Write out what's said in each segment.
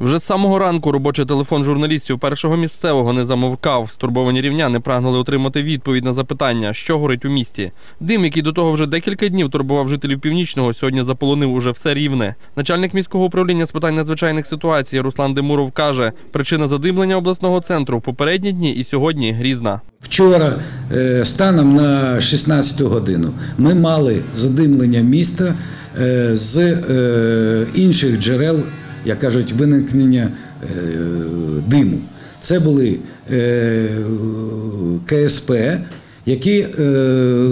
Вже з самого ранку робочий телефон журналістів першого місцевого не замовкав. Стурбовані рівняни прагнули отримати відповідь на запитання, що горить у місті. Дим, який до того вже декілька днів турбував жителів північного, сьогодні заполонив уже все рівне. Начальник міського управління з питань надзвичайних ситуацій Руслан Демуров каже, причина задимлення обласного центру в попередні дні і сьогодні різна. Вчора, е, станом на 16 годину, ми мали задимлення міста е, з е, інших джерел, як кажуть, виникнення е, диму. Це були е, КСП, які е,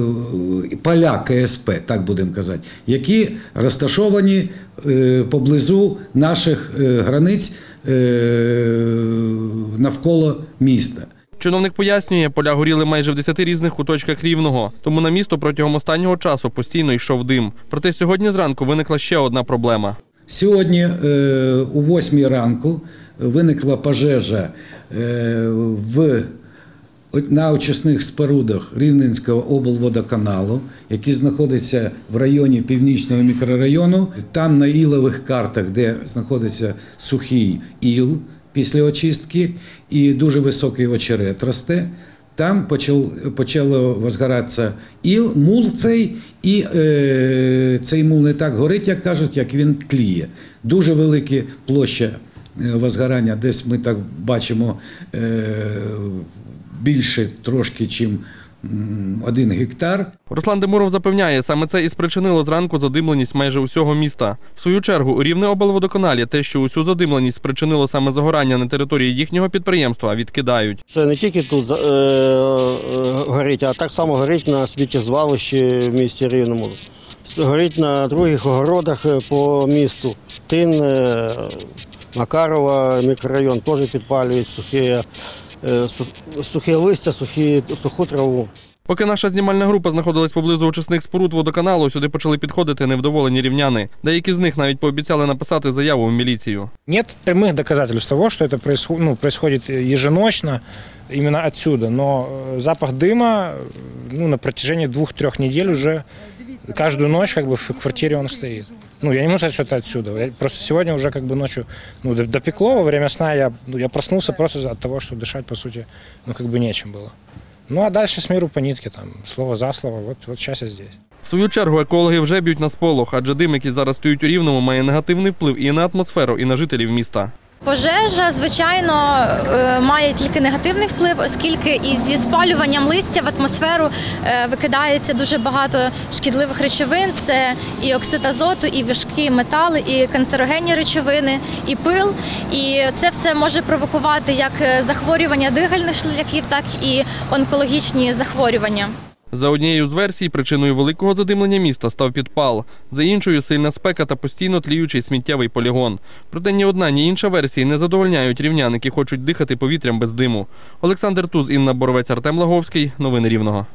поля КСП, так будемо казати, які розташовані поблизу наших границь навколо міста. Чиновник пояснює, поля горіли майже в 10 різних куточках рівного, тому на місто протягом останнього часу постійно йшов дим. Проте сьогодні зранку виникла ще одна проблема. Сьогодні е, о 8 ранку виникла пожежа е, в, на очисних спорудах Рівненського облводоканалу, який знаходиться в районі північного мікрорайону. Там на ілових картах, де знаходиться сухий іл після очистки і дуже високий очерет росте. Там почав, почало возгоратися іл, мул цей, і е, цей мул не так горить, як кажуть, як він тліє. Дуже велика площа е, возгорання, десь ми так бачимо е, більше трошки, чим один гектар. Руслан Демуров запевняє, саме це і спричинило зранку задимленість майже усього міста. В свою чергу, у рівне облводоканалі те, що усю задимленість спричинило саме загорання на території їхнього підприємства, відкидають. Це не тільки тут е, е, горить, а так само горить на сміттєзвалищі в місті Рівному. Горить на других огородах е, по місту. Тин, е, Макарова, мікрорайон теж підпалюють сухе, е, су- сухе листя, сухі, суху траву. Поки наша знімальна група знаходилась поблизу очисних споруд водоканалу, сюди почали підходити невдоволені рівняни. Деякі з них навіть пообіцяли написати заяву в міліцію. Нет прямых доказательств того, что это происходит, ну, происходит еженочно именно отсюда. Но э, запах дыма э, ну, на протяжении двух-трех недель уже каждую ночь как бы в квартире он стоит. Ну, я не могу сказать, что это отсюда. Я просто сегодня уже как бы ночью ну, д- допекло, во время сна я, ну, я проснулся просто от того, что дышать, по сути, ну, как бы нечем было. Ну, а дальше с миру по нитке, там, слово за слово, вот, вот сейчас я здесь. В свою чергу екологи вже б'ють на сполох, адже дим, який зараз стоїть у рівному, має негативний вплив і на атмосферу, і на жителів міста. Пожежа, звичайно, е, має тільки негативний вплив, оскільки із зі спалюванням листя в атмосферу е, викидається дуже багато шкідливих речовин. Це і оксид азоту, і важкі метали, і канцерогенні речовини, і пил. І це все може провокувати як е, захворювання дихальних шляхів, так і онкологічні захворювання. За однією з версій, причиною великого задимлення міста став підпал. За іншою сильна спека та постійно тліючий сміттєвий полігон. Проте ні одна, ні інша версії не задовольняють рівнян, які хочуть дихати повітрям без диму. Олександр Туз, Інна Боровець, Артем Лаговський. Новини Рівного.